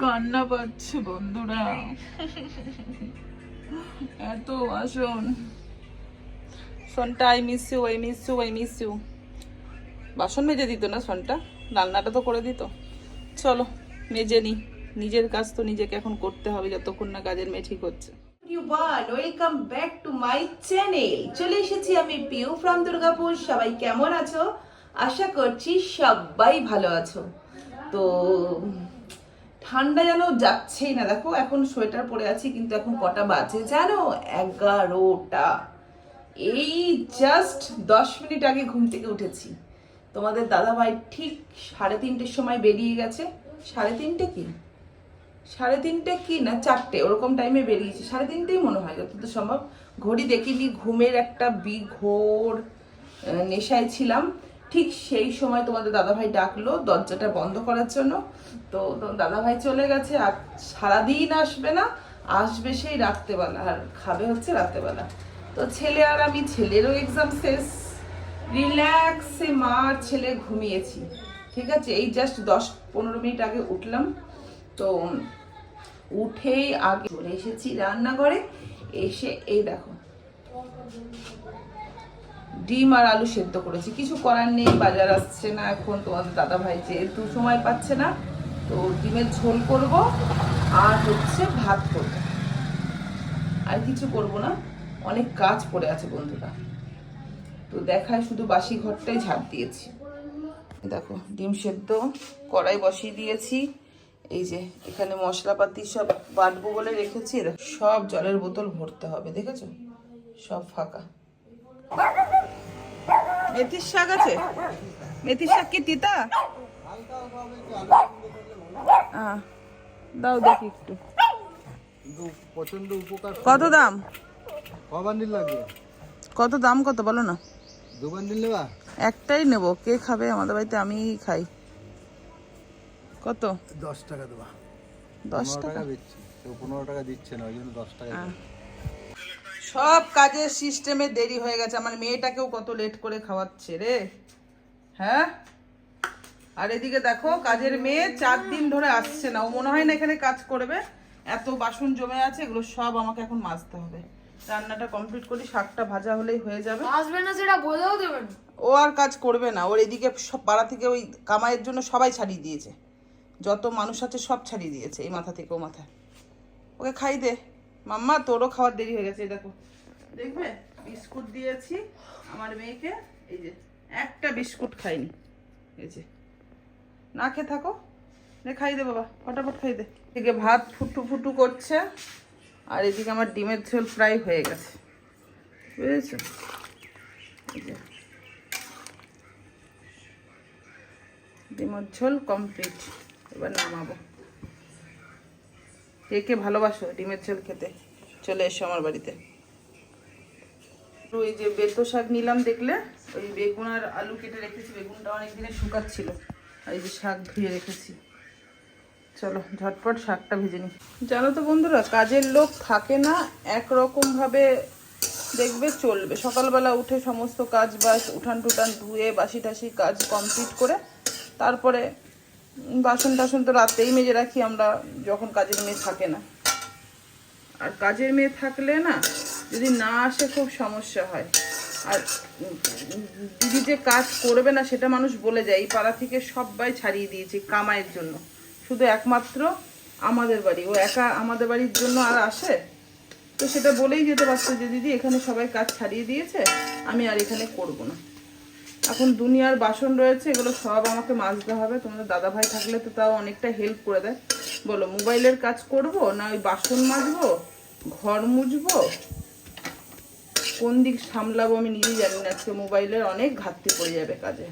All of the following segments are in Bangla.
কান্না পাচ্ছে বন্ধুরা। এত বাসন। সনটা I miss you I miss you I miss you বাসন মেজে দিত না সনটা? রান্নাটা তো করে দিত। চলো, মেজে নি। নিজের কাজ তো নিজেকে এখন করতে হবে যতক্ষণ না কাজের মেয়ে ঠিক হচ্ছে। Welcome back to my channel চলে এসেছি আমি পিউ ফ্রম দুর্গাপুর। সবাই কেমন আছো? আশা করছি সবাই ভালো আছো। তো ঠান্ডা যেন যাচ্ছেই না। দেখো, এখন সোয়েটার পরে আছি, কিন্তু এখন কটা বাজে জানো? এগারোটা। এই জাস্ট দশ মিনিট আগে ঘুম থেকে উঠেছি। তোমাদের দাদাভাই ঠিক সাড়ে তিনটের সময় বেরিয়ে গেছে। সাড়ে তিনটে কি? সাড়ে তিনটে কি না চারটে? ওরকম টাইমে বেরিয়েছি। সাড়ে তিনটেই মনে হয় যতদূর সম্ভব। ঘড়ি দেখিনি, ঘুমের একটা বিঘোর নেশায় ছিলাম। ঠিক সেই সময় তোমাদের দাদাভাই ডাকলো, দরজাটা বন্ধ করার জন্য। তো দাদাভাই চলে গেছে, আর সারাদিন আসবে না, আসবে সেই রাত্রেবেলা, আর খাবে হচ্ছে রাত্রেবেলা। তো ছেলে আর আমি, ছেলেরও এক্সাম শেষ। রিল্যাক্সে মা আর ছেলে ঘুমিয়েছি, ঠিক আছে? এই জাস্ট দশ পনেরো মিনিট আগে উঠলাম। তো উঠেই আগে চলে এসেছি রান্নাঘরে, এসে এই দেখো। ডিম আর আলু সেদ্ধ করেছি। কিছু করার নেই, বাজার আসছে না এখন, তোমাদের দাদা ভাই যেহেতু সময় পাচ্ছে না, তো ডিমের ঝোল করব আর হচ্ছে ভাত করব। আর কিছু করব না, অনেক কাজ পড়ে আছে বন্ধুরা। তো দেখায় শুধু বাসি ঘরটাই ঝাড় দিয়েছি। দেখো, ডিম সেদ্ধ, কড়াই বসিয়ে দিয়েছি। এই যে, এখানে মশলাপাতি সব বাটবো বলে রেখেছি। সব জলের বোতল ভরতে হবে, দেখেছ? সব ফাঁকা। মেথির শাক আছে? মেথির শাক কি তিতা? দাও দেখি একটু। প্রচণ্ড উপকার কত দাম? লাগবে কত দাম কত বলো না। দু বান্ডিল নেবা একটাই নেব। কে খাবে? আমাদের বাড়িতে আমিই খাই। কত? দশ টাকা দেবা। দশ টাকা দিচ্ছি। পনেরো টাকা দিচ্ছে না ওই জন্য দশ টাকা। সব কাজের সিস্টেমে দেরি হয়ে গেছে। আমার মেয়েটাকেও কত লেট করে খাওয়াচ্ছে রে। হ্যাঁ? আর এদিকে দেখো কাজের মেয়ে চার দিন ধরে আসছে না। ও মনে হয় না এখানে কাজ করবে। এত বাসন জমে আছে এগুলো সব আমাকে এখন মাজতে হবে। রান্নাটা কমপ্লিট করি শাকটা ভাজা হলেই হয়ে যাবে। আসবে না সেটা বলেও দেবেন ও আর কাজ করবে না। ওর এদিকে সব পাড়া থেকে ওই কামাইয়ের জন্য সবাই ছাড়িয়ে দিয়েছে। যত মানুষ আছে সব ছাড়িয়ে দিয়েছে এই মাথা থেকে ও মাথায়। ওকে খাই দে। মাম্মা, তোরও খাওয়ার দেরি হয়ে গেছে দেখো। দেখবে? বিস্কুট দিয়েছি আমার মেয়েকে। এই যে, একটা বিস্কুট খাইনি। এই যে। না খেয়ে থাকো। খাই দে বাবা। ফটাফট খাই দে। এদিকে ভাত ফুটু ফুটু করছে। আর এদিকে আমার ডিমের ঝোল প্রায় হয়ে গেছে। বুঝেছ? ডিমের ঝোল কমপ্লিট। এবার নামাবো। কে কে ভালোবাসো ডিমের ঝোল খেতে। চলে এসো আমার বাড়িতে। ওই যে বেতো শাক নিলাম দেখলে, ওই বেগুন আর আলু কেটে রেখেছি, বেগুনটা অনেক দিনে শুকাচ্ছিল। আর এই যে শাক ধুয়ে রেখেছি। চলো, ঝটপট শাকটা ভেজে নিই। জানো তো বন্ধুরা, কাজের লোক থাকে না একরকম ভাবে দেখবে চলবে। সকালবেলা উঠে সমস্ত কাজ বাস উঠান টুটান ধুয়ে বাসি টাসি কাজ কমপ্লিট করে, তারপরে বাসন টাসন তো রাতেই মেজে রাখি, আমরা যখন কাজের মেয়ে থাকে না। আর কাজের মেয়ে থাকলে না, যদি না আসে খুব সমস্যা হয়। আর দিদি যে কাজ করবে না, সেটা মানুষ বলে যায়। এই পাড়া থেকে সবাই ছাড়িয়ে দিয়েছি কামাইয়ের জন্য। শুধু একমাত্র আমাদের বাড়ি। ও একা আমাদের বাড়ির জন্য আর আসে? তো সেটা বলেই যেতে পারতো যে, দিদি, এখানে সবাই কাজ ছাড়িয়ে দিয়েছে, আমি আর এখানে করব না। এখন দুনিয়ার বাসন রয়েছে, এগুলো সব আমাকে মাজতে হবে। তোমাদের দাদা ভাই থাকলে তো তাও অনেকটা হেল্প করে দেয়। বলো, মোবাইলের কাজ করব না ওই বাসন মাজবো, ঘর মুছবো কোন দিক সামলাবো আমি নিজেই জানি না, আজকে মোবাইলের অনেক ঘাটতি পড়ে যাবে কাজে।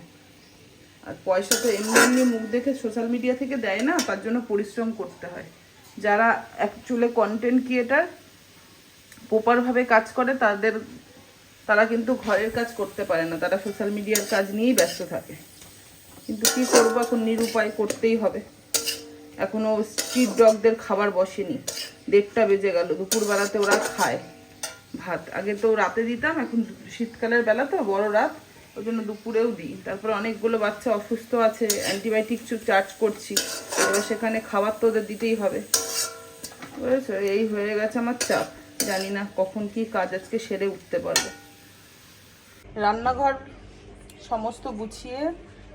আর পয়সা তো এমনি এমনি মুখ দেখে সোশ্যাল মিডিয়া থেকে দেয় না, তার জন্য পরিশ্রম করতে হয়। যারা অ্যাকচুয়ালি কন্টেন্ট ক্রিয়েটার প্রপারভাবে কাজ করে, তাদের তারা কিন্তু ঘরের কাজ করতে পারে না, তারা সোশ্যাল মিডিয়ার কাজ নিয়েই ব্যস্ত থাকে। কিন্তু কি করব, এখন নিরুপায় করতেই হবে। এখনও স্ট্রিট ডগদের খাবার বসেনি। দেড়টা বেজে গেল, দুপুরবেলাতে ওরা খায় ভাত। আগে তো রাতে দিতাম, এখন শীতকালের বেলা তো, বড় রাত। ওই জন্য দুপুরেও দিই। তারপরে অনেকগুলো বাচ্চা অসুস্থ আছে অ্যান্টিবায়োটিক চার্জ করছি। এবার সেখানে খাবার তো ওদের দিতেই হবে। বুঝেছ এই হয়ে গেছে আমার চাপ। জানি না কখন কি কাজ আজকে সেরে উঠতে পারব। রান্নাঘর সমস্ত গুছিয়ে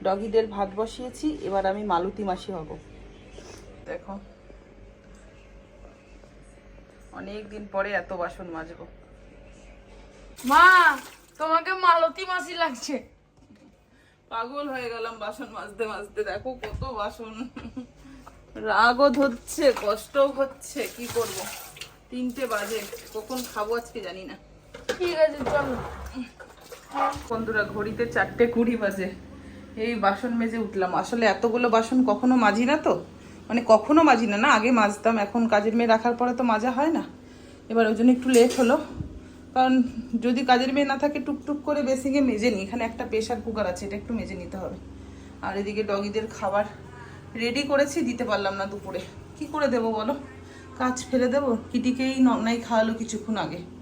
ডগিদের ভাত বসিয়েছি এবার আমি মালতী মাসি হব। দেখো অনেক দিন পরে এত বাসন মাজবো। মা তোমাকে মালতি মাসি লাগছে। পাগল হয়ে গেলাম বাসন মাজতে মাজতে দেখো কত বাসন। রাগও ধরছে কষ্টও হচ্ছে কি করব? তিনটে বাজে কখন খাব আজকে জানি না। ঠিক আছে চলো। বন্ধুরা, ঘড়িতে চারটে কুড়ি বাজে। এই বাসন মেজে উঠলাম। আসলে এতগুলো বাসন কখনো মাজি না তো? মানে কখনো মাজি না না? আগে মাজতাম, এখন কাজের মেয়ে রাখার পরে তো মাজা হয় না। এবার ওই জন্য একটু লেট হলো। কারণ যদি কাজের মেয়ে না থাকে, টুকটুক করে বেসিংয়ে মেজে নিই। এখানে একটা প্রেশার কুকার আছে, এটা একটু মেজে নিতে হবে। আর এদিকে ডগিদের খাবার রেডি করেছি, দিতে পারলাম না দুপুরে। কি করে দেবো বলো? কাজ ফেলে দেবো? কিটিকেই ননাই খাওয়ালো কিছুক্ষণ আগে।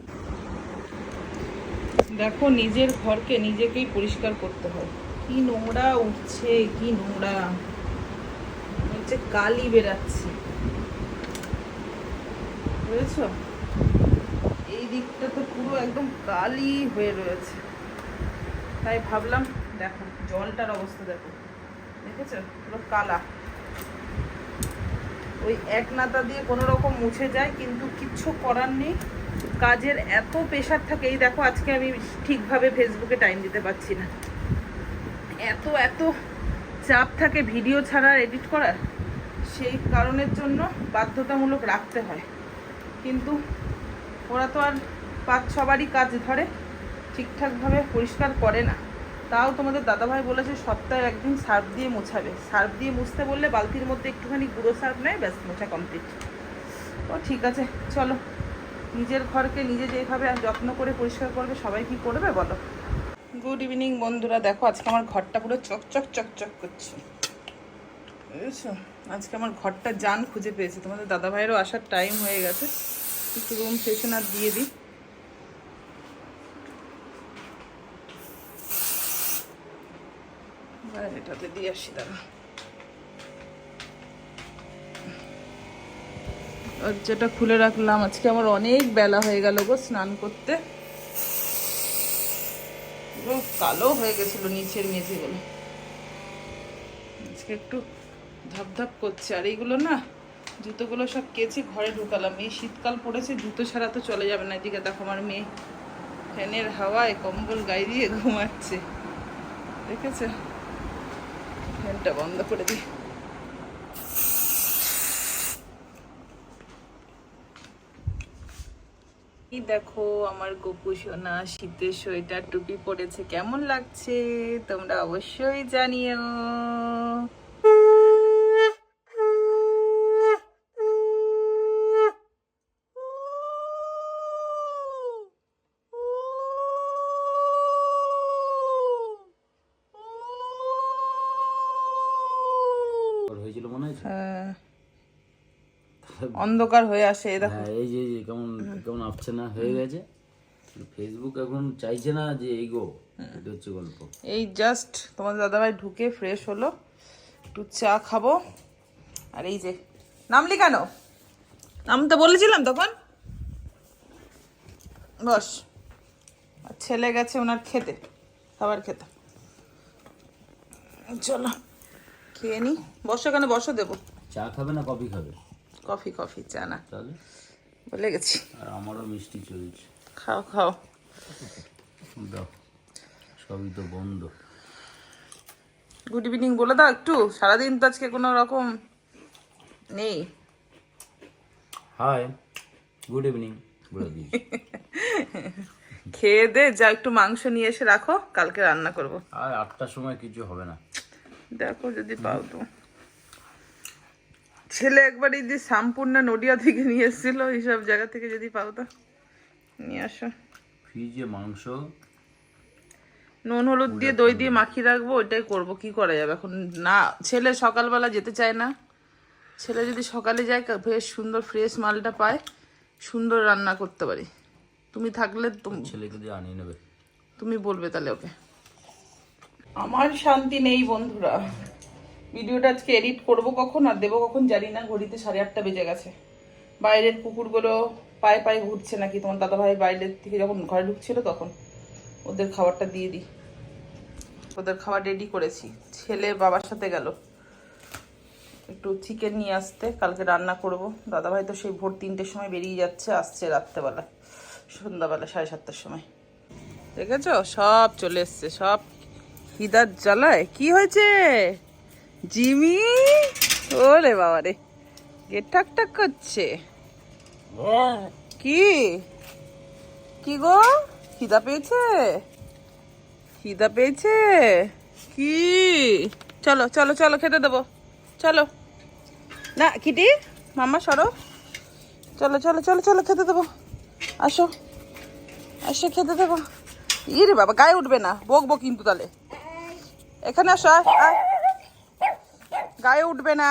দেখো, নিজের ঘরকে নিজেকেই পরিষ্কার করতে হয়। কি নোংরা উঠছে, কি নোংরা। হচ্ছে কালি বেরাচ্ছে। বুঝেছ? এই দিকটা তো পুরো একদম কালি হয়ে রয়েছে। তাই ভাবলাম, দেখো, জলটার অবস্থা দেখো। দেখেছ? পুরো কালা। ওই এক নাতা দিয়ে কোনো রকম মুছে যায়, কিন্তু কিচ্ছু করার নেই। কাজের এত প্রেশার থাকে, এই দেখো আজকে আমি ঠিকভাবে ফেসবুকে টাইম দিতে পারছি না। এত এত চাপ থাকে ভিডিও ছাড়া এডিট করার সেই কারণের জন্য বাধ্যতামূলক রাখতে হয়। কিন্তু ওরা তো আর পাঁচ ছবারই কাজ ধরে, ঠিকঠাকভাবে পরিষ্কার করে না। তাও তোমাদের দাদাভাই বলেছে, সপ্তাহে একদিন সার্ফ দিয়ে মোছাবে। সার্ফ দিয়ে মুছতে বললে বালতির মধ্যে একটুখানি গুঁড়ো সার্ফ নেয়, ব্যাস মোছা কমপ্লিট ও ঠিক আছে, চলো। নিজের ঘরকে নিজে যেভাবে যত্ন করে পরিষ্কার করবে, সবাই কি করবে বলো? গুড ইভিনিং বন্ধুরা, দেখো আজকে আমার ঘরটা পুরো চকচক চকচক করছে। বুঝেছ? আজকে আমার ঘরটা জান খুঁজে পেয়েছে। তোমাদের দাদা ভাইয়েরও আসার টাইম হয়ে গেছে। একটু রুম ফ্রেশনার দিয়ে দিই। এটাতে দিয়ে আসি দাদা দরজাটা খুলে রাখলাম, আজকে আমার অনেক বেলা হয়ে গেল গো স্নান করতে। কালো হয়ে গেছিল নিচের মেঝেগুলো। আজকে একটু ধাপ ধাপ করছে। আর এইগুলো না, জুতোগুলো সব কেচে ঘরে ঢুকালাম। এই শীতকাল পড়েছে, জুতো ছাড়া তো চলে যাবে না। এদিকে দেখো আমার মেয়ে ফ্যানের হাওয়ায় কম্বল গায়ে দিয়ে ঘুমাচ্ছে। দেখেছে? ফ্যানটা বন্ধ করে দিই। দেখো আমার গপু সোনা শীতের সোয়েটার টুপি পড়েছে কেমন লাগছে? তোমরা অবশ্যই জানিও ওর হয়েছিল মনে আছে হ্যাঁ অন্ধকার হয়ে আসে এই দেখো হ্যাঁ এই যে কেমন কেমন আসছে না হয়ে গেছে। ফেসবুক এখন চাইছে না যে এইগো এটা হচ্ছে গল্প। এই জাস্ট তোমার দাদাভাই ঢুকে ফ্রেশ হলো একটু চা খাব। আর এই যে নামলি কেন? নামতে বলেছিলাম তখন। বস আর ছেলে গেছে ওনার খেতে খাবার খেতে। চলো খেয়ে নি। বসো এখানে বসো দেবো। চা খাবে না কফি খাবে? কফি কফি চা না। বলে গেছি। আর আমারও মিষ্টি চলছে। খাও খাও। দাও সবই তো বন্ধ। গুড ইভিনিং বলে দাও একটু। সারাদিন তো আজকে কোনো রকম নেই। হাই গুড ইভিনিং বলে দিই খেয়ে দে যা একটু মাংস নিয়ে এসে রাখো কালকে রান্না করব। আর আটটার সময় কিছু হবে না। দেখো যদি পাও তো। ছেলে একবার এই যে সম্পূর্ণ নডিয়া থেকে নিয়ে এসেছিল এইসব জায়গা থেকে যদি পাও তো নিয়ে আসো। ফ্রিজে মাংস। নুন হলুদ দিয়ে দই দিয়ে মাখিয়ে রাখব ওইটাই করব কি করা যাবে? এখন না ছেলে সকালবেলা যেতে চায় না। ছেলে যদি সকালে যায় বেশ সুন্দর ফ্রেশ মালটা পায় সুন্দর রান্না করতে পারি। তুমি থাকলে তুম- ছেলেকে দিয়ে আনিয়ে নেবে। তুমি বলবে তাহলে ওকে। আমার শান্তি নেই বন্ধুরা। ভিডিওটা আজকে এডিট করব কখন আর দেবো কখন জানি না, ঘড়িতে সাড়ে আটটা বেজে গেছে। বাইরের কুকুরগুলো পায়ে পায়ে ঘুরছে নাকি, তোমার দাদাভাই বাইরের থেকে যখন ঘরে ঢুকছিল তখন। ওদের খাবারটা দিয়ে দিই। ওদের খাবার রেডি করেছি। ছেলে বাবার সাথে গেল। একটু চিকেন নিয়ে আসতে, কালকে রান্না করব। দাদাভাই তো সেই ভোর তিনটের সময় বেরিয়ে যাচ্ছে, আসছে রাত্রেবেলা, সন্ধ্যাবেলা সাড়ে সাতটার সময়। দেখেছ? সব চলে এসছে, সব খিদার জ্বালায়। কি হয়েছে? জিমি? ওরে বাবা রে গেট ঠাক ঠাক করছে। কি? কি গো? খিদা পেয়েছে? খিদা পেয়েছে? কি? চলো চলো চলো খেতে দেবো। চলো। না কিটি মাম্মা সরো। চলো চলো চলো চলো খেতে দেবো। আসো। আসো খেতে দেবো। ইরে বাবা গায়ে উঠবে না। বকবো কিন্তু তাহলে এখানে আসো আয়, আয়। গায়ে উঠবে না।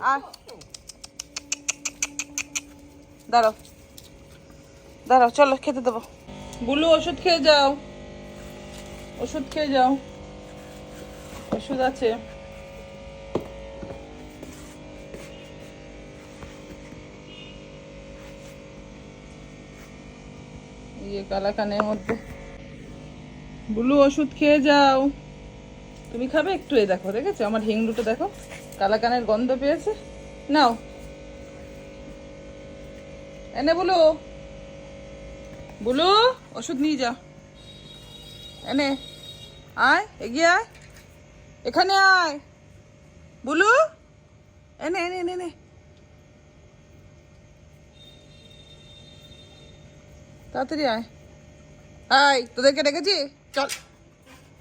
আয়। দাঁড়াও। দাঁড়াও, চলো খেতে দেবো। বুলু ওষুধ খেয়ে যাও। ওষুধ খেয়ে যাও। ওষুধ আছে। ইয়ে কালাকানের মধ্যে। বুলু ওষুধ খেয়ে যাও। তুমি খাবে? একটু এ দেখো, দেখেছ? আমার হিংড়ুটা দেখো। কালাকানের গন্ধ পেয়েছে। নাও। এনে বুলু। বুলু, ওষুধ নিয়ে যা এনে আয়, এগিয়ে আয়। এখানে আয়। বুলু। এনে এনে এনে এনে তাড়াতাড়ি আয়। আয়, তোদেরকে ডেকেছি? চল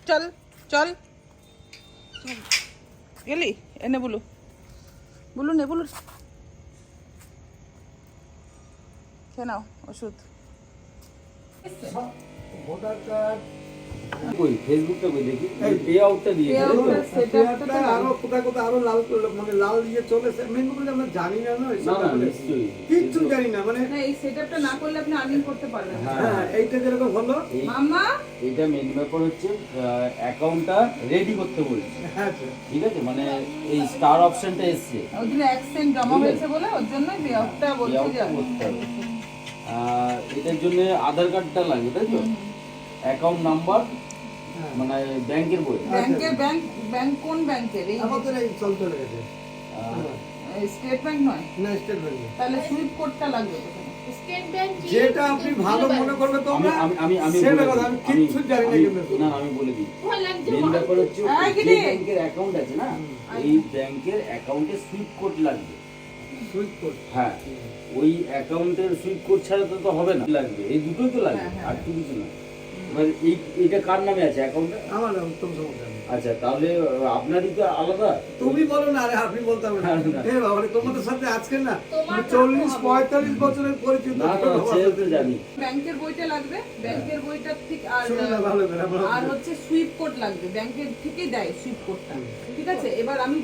চল। চল চল। গেলি? এনে বলু। বলু নে বলু। খেয়ে নাও ওষুধ। ভোটার কার্ড কই? ফেসবুকটা কই? দেখি। পে আউটটা দিয়ে পেয়ারটা আরও কোথায় কোথায় আরও লাল মানে লাল দিয়ে চলেছে। মেন করে আমরা জানি না না না এইসব না ব্যাপারে। নিশ্চয়ই কিচ্ছু জানি না মানে এই সেটআপটা না করলে আপনি আর্নিং করতে পারবেন হ্যাঁ এইটা যেরকম হলো। মামা এটা মেন ব্যাপার হচ্ছে অ্যাকাউন্টটা রেডি করতে বলছে। হ্যাঁ ঠিক আছে? মানে এই স্টার অপশনটা এসছে। জমা হয়েছে বলে ওর জন্য পে আউটটা এটার জন্য আধার কার্ডটা লাগে তাই তো? অ্যাকাউন্ট নাম্বার মানে ব্যাংকের বই। ব্যাংকের ব্যাংক ব্যাংক কোন ব্যাংকের? এই আমাদের এই চলতে লেগেছে। স্টেট ব্যাংক নয়? না স্টেট ব্যাংকে তাহলে সুইপ কোডটা লাগবে স্টেট ব্যাংক যেটা আপনি ভালো মনে করবে তোমরা আমি আমি আমি সেটা বলে কথা, দিই। আমি কিচ্ছু জানি না কিন্তু। না না, আমি বলে দিই। মেন ব্যাপার হচ্ছে যে ব্যাংকের অ্যাকাউন্ট আছে না এই ব্যাংকের অ্যাকাউন্টে সুইপ কোড লাগবে। Switch code. হ্যাঁ ওই অ্যাকাউন্টের সুইপ কোড ছাড়া তো তো হবে না। লাগবে এই দুটোই তো লাগবে হ্যাঁ, আর কিছু না। এবার এই এটা কার নামে আছে অ্যাকাউন্টটা আমার নাম উত্তম সমস্যা আচ্ছা তাহলে আপনারই তো আলাদা? তুমি বলো না আরে আপনি বলতে হবে না। না, না। এ বাবা তোমাদের সাথে আজকে না তোমার চল্লিশ পঁয়তাল্লিশ বছরের পরিচিত না না তো জানি। ব্যাংকের বইটা লাগবে? ব্যাংকের বইটা ঠিক আর শুনে না ভালো করে আমরা আর হচ্ছে সুইপ কোড লাগবে। ব্যাংকের থেকে দেয় সুইপ কোডটা ঠিক আছে? এবার আমি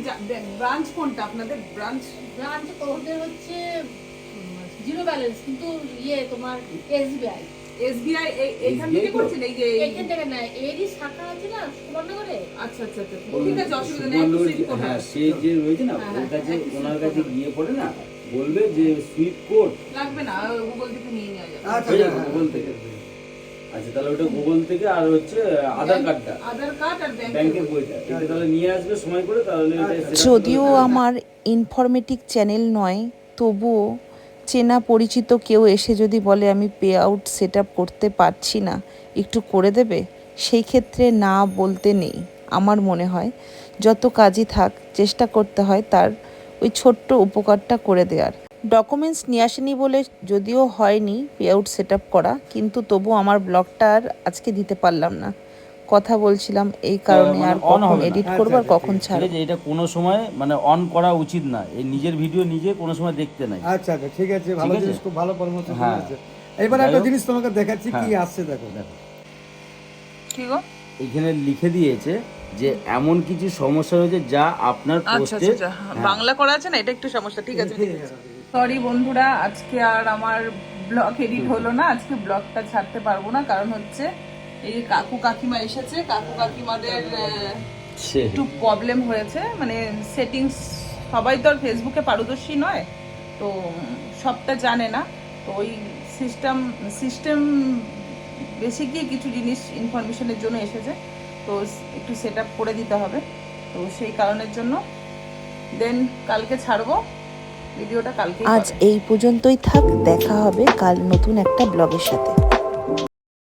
ব্রাঞ্চ কোনটা আপনাদের? ব্রাঞ্চ ব্রাঞ্চ ওদের হচ্ছে জিরো ব্যালেন্স কিন্তু ইয়ে তোমার এসবিআই এসবিআই এইখান থেকে করছেন? এই যে এখান থেকে না এরই শাখা আছে না সুবর্ণনগরে? আচ্ছা আচ্ছা আচ্ছা। ঠিক আছে অসুবিধা নেই হ্যাঁ সে যে রয়েছে না হ্যাঁ, ওর কাছে ওনার কাছে গিয়ে পড়ে না বলবে যে সুইপ কোড লাগবে না গুগল থেকে নিয়ে নেওয়া যাবে। আচ্ছা হয়ে হ্যাঁ, গুগল থেকে আচ্ছা তাহলে ওটা গুগল থেকে আর হচ্ছে আধার কার্ডটা আধার কার্ড আর ব্যাংকের বইটা। এটা তাহলে নিয়ে আসবে সময় করে তাহলে setup করে যদিও আমার ইনফরমেটিভ চ্যানেল নয় তবুও চেনা পরিচিত কেউ এসে যদি বলে, আমি পে আউট সেট করতে পারছি না, একটু করে দেবে? সেই ক্ষেত্রে না বলতে নেই, আমার মনে হয়। যত কাজই থাক, চেষ্টা করতে হয় তার ওই ছোট্ট উপকারটা করে দেওয়ার ডকুমেন্টস নিয়ে আসেনি বলে যদিও হয়নি পে আউট সেট করা, কিন্তু তবু আমার ব্লগটা আর আজকে দিতে পারলাম না। কথা বলছিলাম এই কারণে মানে আর কখন এডিট আচ্ছা, করব আর আচ্ছা, কখন ঠিক ছাড়বো এটা কোনো সময় মানে অন করা উচিত না। এই নিজের ভিডিও নিজে কোনো সময় দেখতে নাই। আচ্ছা আচ্ছা ঠিক আছে ভালো জিনিস খুব ভালো পরামর্শ হ্যাঁ। আছে এবার একটা জিনিস তোমাকে দেখাচ্ছি কি হ্যাঁ। আসছে দেখো দেখো। কি গো? এখানে লিখে দিয়েছে যে এমন কিছু সমস্যা হয়েছে যা আপনার আচ্ছা পোস্টে আচ্ছা আচ্ছা বাংলা করা আছে না? এটা একটু সমস্যা ঠিক আছে সরি বন্ধুরা আজকে আর আমার ব্লগ এডিট হলো না আজকে ব্লগটা ছাড়তে পারব না কারণ হচ্ছে এই কাকু কাকিমা এসেছে কাকু কাকিমাদের একটু প্রবলেম হয়েছে মানে সেটিংস সবাই তো আর ফেসবুকে পারদর্শী নয় তো সবটা জানে না তো ওই সিস্টেম সিস্টেম বেসিকই কিছু জিনিস ইনফরমেশনের জন্য এসেছে তো একটু সেট আপ করে দিতে হবে তো সেই কারণের জন্য। দেন কালকে ছাড়বো ভিডিওটা কালকে আজ এই পর্যন্তই থাক দেখা হবে কাল নতুন একটা ব্লগের সাথে।